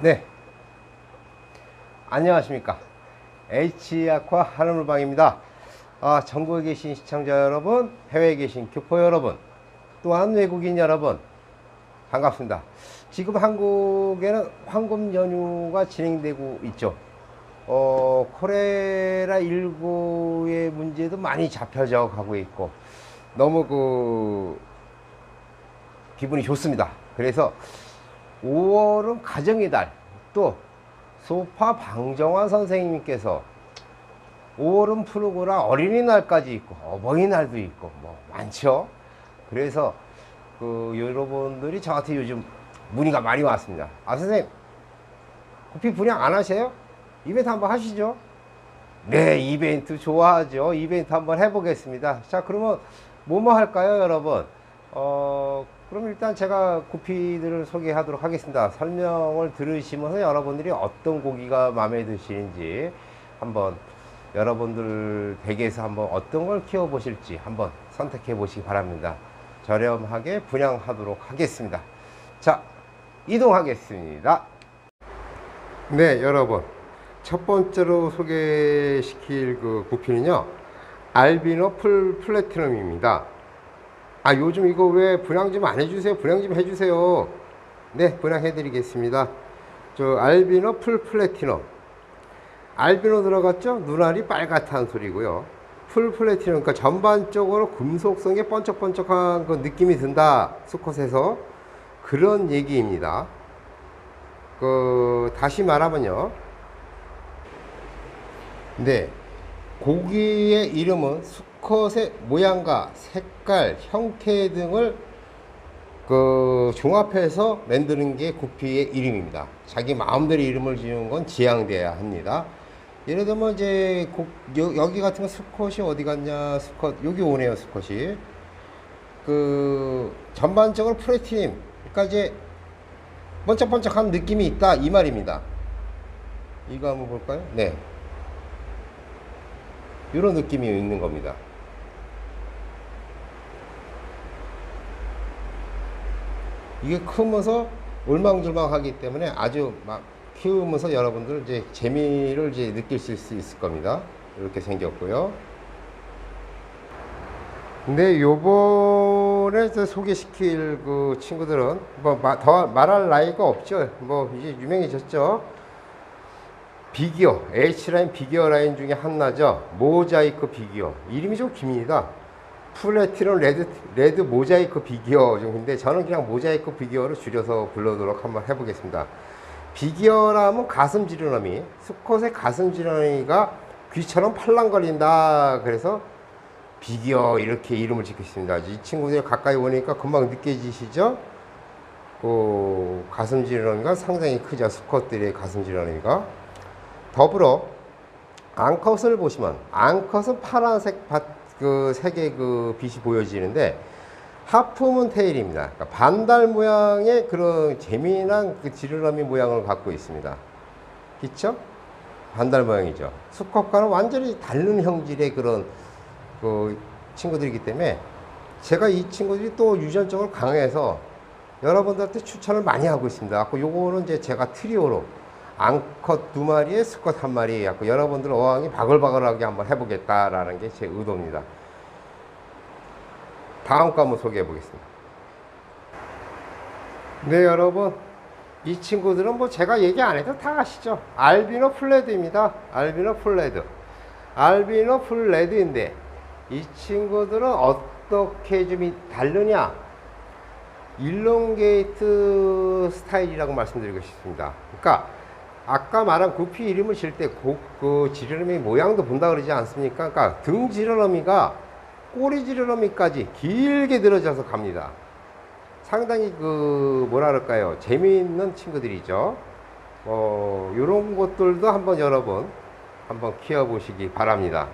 네. 안녕하십니까. H약화 하늘물방입니다. 아, 전국에 계신 시청자 여러분, 해외에 계신 교포 여러분, 또한 외국인 여러분, 반갑습니다. 지금 한국에는 황금 연휴가 진행되고 있죠. 어, 코레라 19의 문제도 많이 잡혀져 가고 있고, 너무 그, 기분이 좋습니다. 그래서 5월은 가정의 달, 또 소파 방정환 선생님께서 5월은 푸르고라 어린이날까지 있고 어버이날도 있고 뭐 많죠. 그래서 그 여러분들이 저한테 요즘 문의가 많이 왔습니다. 아 선생님 커피 분양 안 하세요? 이벤트 한번 하시죠. 네, 이벤트 좋아하죠. 이벤트 한번 해보겠습니다. 자, 그러면 뭐뭐 할까요, 여러분? 어, 그럼 일단 제가 구피들을 소개하도록 하겠습니다. 설명을 들으시면서 여러분들이 어떤 고기가 마음에 드시는지 한번 여러분들 댁에서 한번 어떤 걸 키워보실지 한번 선택해 보시기 바랍니다. 저렴하게 분양하도록 하겠습니다. 자, 이동하겠습니다. 네, 여러분. 첫 번째로 소개시킬 그 구피는요. 알비노 풀 플래티넘입니다. 아, 요즘 이거 왜 분양 좀 안 해주세요? 분양 좀 해주세요. 네, 분양해 드리겠습니다. 저 알비노 풀 플래티넘. 알비노 들어갔죠? 눈알이 빨갛다는 소리고요. 풀 플래티넘, 그러니까 전반적으로 금속성에 번쩍번쩍한 그 느낌이 든다. 수컷에서. 그런 얘기입니다. 그, 다시 말하면요. 네. 고기의 이름은 수 컷의 모양과 색깔, 형태 등을 그 종합해서 만드는 게 구피의 이름입니다. 자기 마음대로 이름을 지은 건 지양돼야 합니다. 예를 들면 이제 고- 여, 여기 같은 거 수컷이 어디 갔냐 수컷 여기 오네요 수컷이 그 전반적으로 프레틴 그러니까 이제 번쩍번쩍한 느낌이 있다 이 말입니다. 이거 한번 볼까요? 네. 이런 느낌이 있는 겁니다. 이게 크면서 울망졸망하기 때문에 아주 막 키우면서 여러분들 이제 재미를 이제 느끼실 수 있을 겁니다. 이렇게 생겼고요. 근데 요번에 소개시킬 그 친구들은 뭐 더 말할 나이가 없죠. 뭐 이제 유명해졌죠. 비기어, H라인 비기어 라인 중에 하나죠. 모자이크 비기어. 이름이 좀 깁니다. 플래티넘 레드, 레드 모자이크 비기어 정도인데 저는 그냥 모자이크 비기어로 줄여서 불러도록 한번 해보겠습니다. 비기어라면 가슴 지르러미, 수컷의 가슴 지르러미가 귀처럼 팔랑거린다. 그래서 비기어 이렇게 이름을 짓겠습니다. 이 친구들 가까이 오니까 금방 느껴지시죠? 그 가슴 지르러미가 상당히 크죠. 수컷들의 가슴 지르러미가. 더불어 앙컷을 보시면 앙컷은 파란색 밭, 그 색의 그 빛이 보여지는데 하프문 테일입니다. 그러니까 반달 모양의 그런 재미난 그 지르러미 모양을 갖고 있습니다. 그쵸? 반달 모양이죠. 수컷과는 완전히 다른 형질의 그런 그 친구들이기 때문에 제가 이 친구들이 또 유전적으로 강해서 여러분들한테 추천을 많이 하고 있습니다. 그 요거는 이제 제가 트리오로 앙컷 두 마리에 수컷 한 마리 갖고 여러분들 어항이 바글바글하게 한번 해보겠다라는 게 제 의도입니다. 다음 거 한번 소개해 보겠습니다. 네 여러분 이 친구들은 뭐 제가 얘기 안 해도 다 아시죠? 알비노 플레드입니다. 알비노 플레드. 알비노 플레드인데 이 친구들은 어떻게 좀 이- 다르냐? 일롱게이트 스타일이라고 말씀드리고 싶습니다. 그러니까 아까 말한 구피 이름을 질때그 지르러미 모양도 본다 그러지 않습니까? 그러니까 등 지르러미가 꼬리 지르러미까지 길게 늘어져서 갑니다. 상당히 그 뭐라 그럴까요? 재미있는 친구들이죠. 어, 요런 것들도 한번 여러분 한번 키워보시기 바랍니다.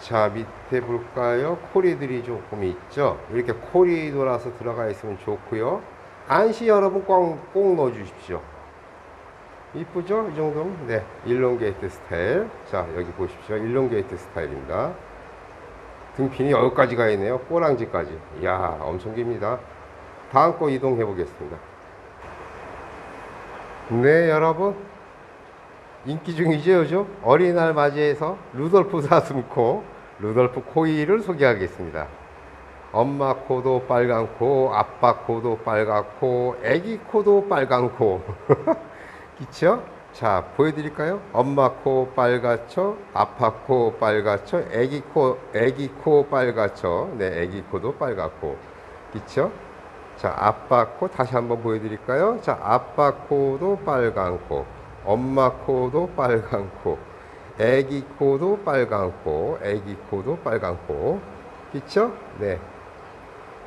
자, 밑에 볼까요? 코리들이 조금 있죠? 이렇게 코리 돌아서 들어가 있으면 좋고요. 안시 여러분 꼭, 꼭 넣어주십시오. 이쁘죠? 이 정도면? 네. 일롱게이트 스타일. 자, 여기 보십시오. 일롱게이트 스타일입니다. 등핀이 여기까지 가 있네요. 꼬랑지까지. 이야, 엄청 깁니다. 다음 거 이동해 보겠습니다. 네, 여러분. 인기 중이죠, 요즘? 어린이날 맞이해서 루돌프 사슴코, 루돌프 코이를 소개하겠습니다. 엄마 코도 빨간 코, 아빠 코도 코, 애기 코도 빨간 코. 그쵸? 자, 보여드릴까요? 엄마 코 빨갛죠? 아빠 코 빨갛죠? 애기 코, 애기 코 빨갛죠? 네, 애기 코도 빨갛고. 그쵸? 자, 아빠 코 다시 한번 보여드릴까요? 자, 아빠 코도 빨간 코, 엄마 코도 빨간 코, 애기 코도 빨간 코, 애기 코도 빨간 코. 그쵸? 네.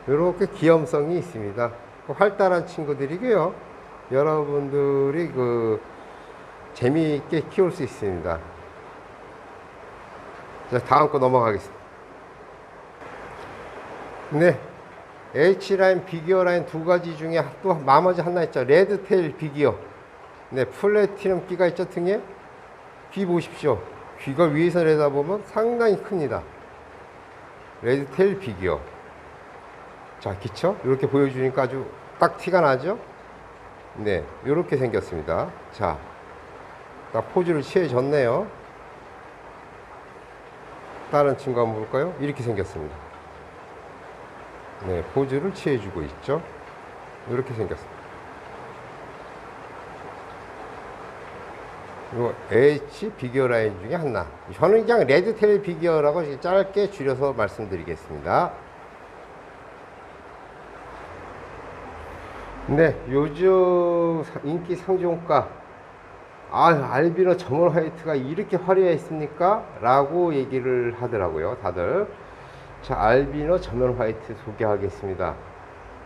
이렇게 귀염성이 있습니다. 그 활달한 친구들이고요. 여러분들이 그 재미있게 키울 수 있습니다. 자, 다음 거 넘어가겠습니다. 네. H라인, 비기어 라인 두 가지 중에 또 나머지 하나 있죠. 레드테일 비기어. 네, 플래티넘 끼가 있죠, 등에. 귀 보십시오. 귀가 위에서 내다보면 상당히 큽니다. 레드테일 비기어. 자, 기쵸? 이렇게 보여주니까 아주 딱 티가 나죠? 네, 이렇게 생겼습니다. 자, 딱 포즈를 취해졌네요. 다른 친구 한번 볼까요? 이렇게 생겼습니다. 네, 포즈를 취해주고 있죠. 이렇게 생겼습니다. 이거 H 비기어 라인 중에 하나. 저는 그냥 레드테일 비기어라고 짧게 줄여서 말씀드리겠습니다. 네, 요즘 사- 인기 상종가 아, 알비노 점원 화이트가 이렇게 화려했습니까? 라고 얘기를 하더라고요, 다들. 자, 알비노 점원 화이트 소개하겠습니다.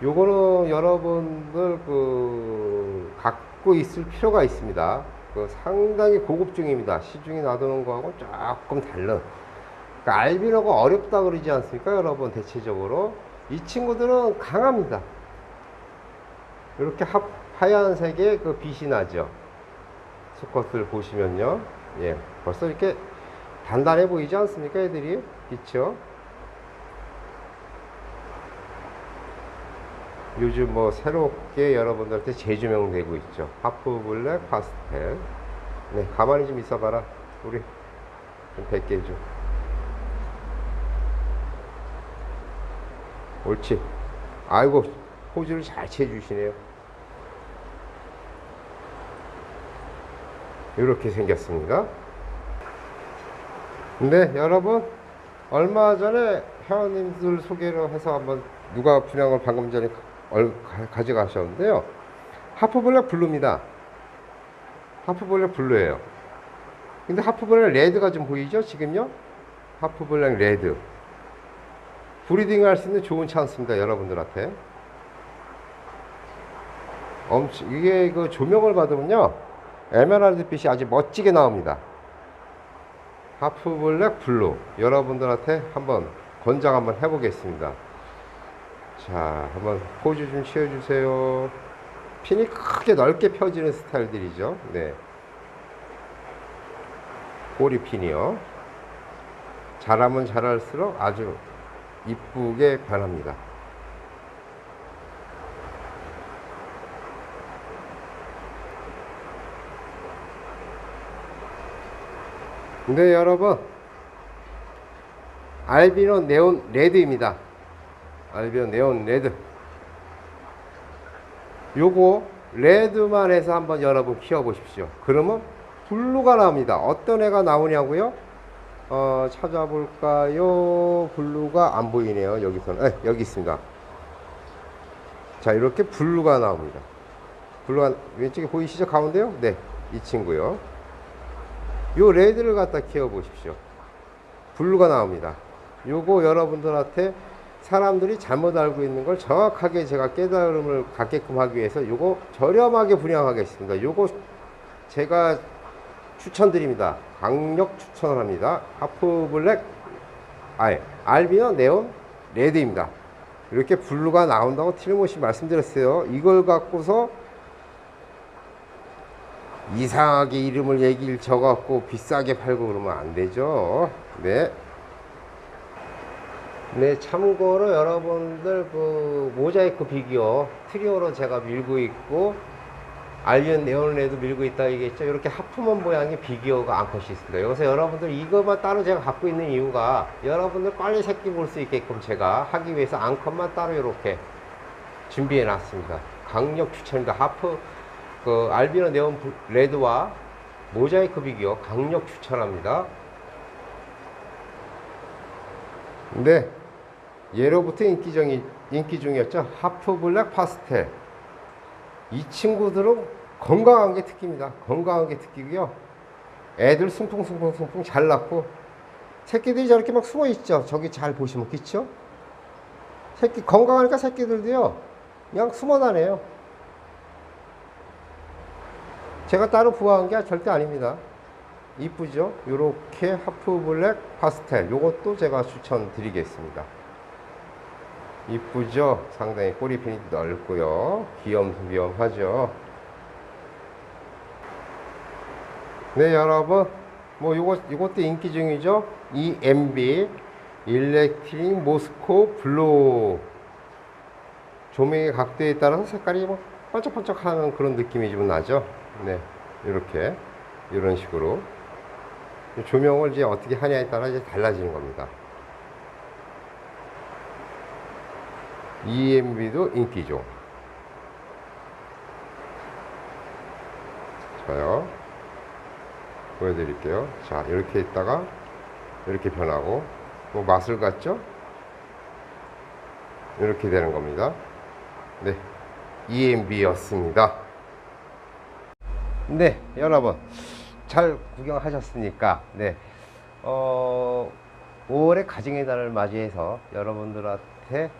요거는 여러분들 그 갖고 있을 필요가 있습니다. 그 상당히 고급중입니다. 시중에 놔두는 거하고 조금 다른. 그러니까 알비노가 어렵다 그러지 않습니까, 여러분? 대체적으로 이 친구들은 강합니다. 이렇게 하, 하얀색의 그 빛이 나죠. 수컷을 보시면요. 예, 벌써 이렇게 단단해 보이지 않습니까, 애들이? 그쵸? 요즘 뭐 새롭게 여러분들한테 재조명되고 있죠. 하프 블랙 파스텔. 네, 가만히 좀 있어봐라. 우리 좀 뵙게 해줘. 옳지. 아이고, 포즈를 잘 취해주시네요. 이렇게 생겼습니다. 근데 여러분 얼마 전에 회원님들 소개를 해서 한번 누가 분양을 방금 전에 가져가셨는데요. 하프블랙 블루입니다. 하프블랙 블루예요. 근데 하프블랙 레드가 좀 보이죠? 지금요? 하프블랙 레드. 브리딩 할 수 있는 좋은 찬스입니다. 여러분들한테. 엄청, 이게 그 조명을 받으면요. 에메랄드 빛이 아주 멋지게 나옵니다. 하프 블랙 블루 여러분들한테 한번 권장 한번 해보겠습니다. 자, 한번 포즈 좀 취해주세요. 핀이 크게 넓게 펴지는 스타일들이죠. 네. 꼬리 핀이요. 잘하면 잘할수록 아주 이쁘게 변합니다. 네 여러분. 알비노 네온 레드입니다. 알비노 네온 레드. 요거 레드만 해서 한번 여러분 키워 보십시오. 그러면 블루가 나옵니다. 어떤 애가 나오냐고요? 어, 찾아볼까요? 블루가 안 보이네요. 여기서는. 에, 여기 있습니다. 자 이렇게 블루가 나옵니다. 블루가 왼쪽에 보이시죠? 가운데요? 네이 친구요 요 레드를 갖다 키워 보십시오. 블루가 나옵니다. 요거 여러분들한테 사람들이 잘못 알고 있는 걸 정확하게 제가 깨달음을 갖게끔 하기 위해서 요거 저렴하게 분양하겠습니다. 요거 제가 추천드립니다. 강력 추천을 합니다. 하프 블랙, 아예 알비노 네온 레드입니다. 이렇게 블루가 나온다고 틀림없이 말씀드렸어요. 이걸 갖고서 이상하게 이름을 얘기를 적어갖고 비싸게 팔고 그러면 안 되죠. 네. 네, 참고로 여러분들 그 모자이크 비기어 트리오로 제가 밀고 있고 알리온 네온레도 밀고 있다 얘기했죠. 이렇게 하프먼 모양의 비기어가 암컷이 있습니다. 여기서 여러분들 이것만 따로 제가 갖고 있는 이유가 여러분들 빨리 새끼 볼 수 있게끔 제가 하기 위해서 암컷만 따로 이렇게 준비해 놨습니다. 강력 추천입니다. 하프 그 알비노 네온 브- 레드와 모자이크 비기어 강력 추천합니다. 근데 예로부터 인기 중이 인기 중이었죠. 하프 블랙 파스텔. 이 친구들은 건강한 게 특기입니다. 건강한 게 특기고요. 애들 숭풍숭풍숭풍 잘 낳고 새끼들이 저렇게 막 숨어 있죠. 저기 잘 보시면 그쵸? 새끼 건강하니까 새끼들도요. 그냥 숨어 다녀요. 제가 따로 부화한 게 절대 아닙니다. 이쁘죠? 요렇게 하프 블랙 파스텔. 요것도 제가 추천드리겠습니다. 이쁘죠? 상당히 꼬리 핀이 넓고요. 귀염귀염하죠. 네, 여러분. 뭐 요거 요것도 인기 중이죠. 이 MB 일렉트릭 모스코 블루 조명의 각도에 따라서 색깔이 뭐 반짝반짝하는 그런 느낌이 좀 나죠. 네, 이렇게 이런 식으로 조명을 이제 어떻게 하냐에 따라 이제 달라지는 겁니다. EMB도 인기죠. 좋아요. 보여드릴게요. 자, 이렇게 있다가 이렇게 변하고 뭐 마술 같죠? 이렇게 되는 겁니다. 네, EMB였습니다. 네, 여러분 잘 구경하셨으니까 네, 어, 5월의 가정의 달을 맞이해서 여러분들한테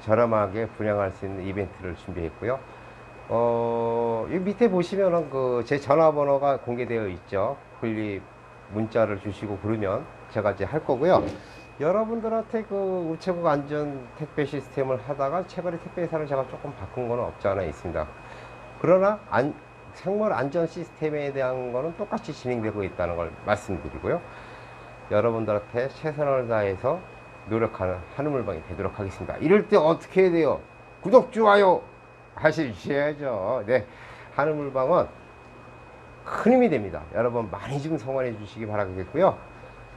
저렴하게 분양할 수 있는 이벤트를 준비했고요. 어, 이 밑에 보시면은 그 제 전화번호가 공개되어 있죠. 글리 문자를 주시고 그러면 제가 이제 할 거고요. 여러분들한테 그 우체국 안전 택배 시스템을 하다가 최근에 택배 회사를 제가 조금 바꾼 거는 없지 않아 있습니다. 그러나 안, 생물 안전 시스템에 대한 거는 똑같이 진행되고 있다는 걸 말씀드리고요. 여러분들한테 최선을 다해서 노력하는 한우물방이 되도록 하겠습니다. 이럴 때 어떻게 해야 돼요? 구독, 좋아요 하시셔야죠. 네. 한우물방은 큰 힘이 됩니다. 여러분 많이 좀 성원해 주시기 바라겠고요.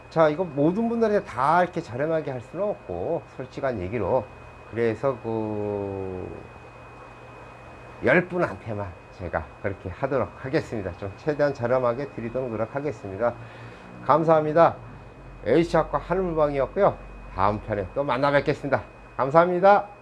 자, 이거 모든 분들이 다 이렇게 저렴하게 할 수는 없고, 솔직한 얘기로. 그래서 그, 열 분한테만 제가 그렇게 하도록 하겠습니다. 좀 최대한 저렴하게 드리도록 노력하겠습니다. 감사합니다. H학과 한울방이었고요. 다음 편에 또 만나 뵙겠습니다. 감사합니다.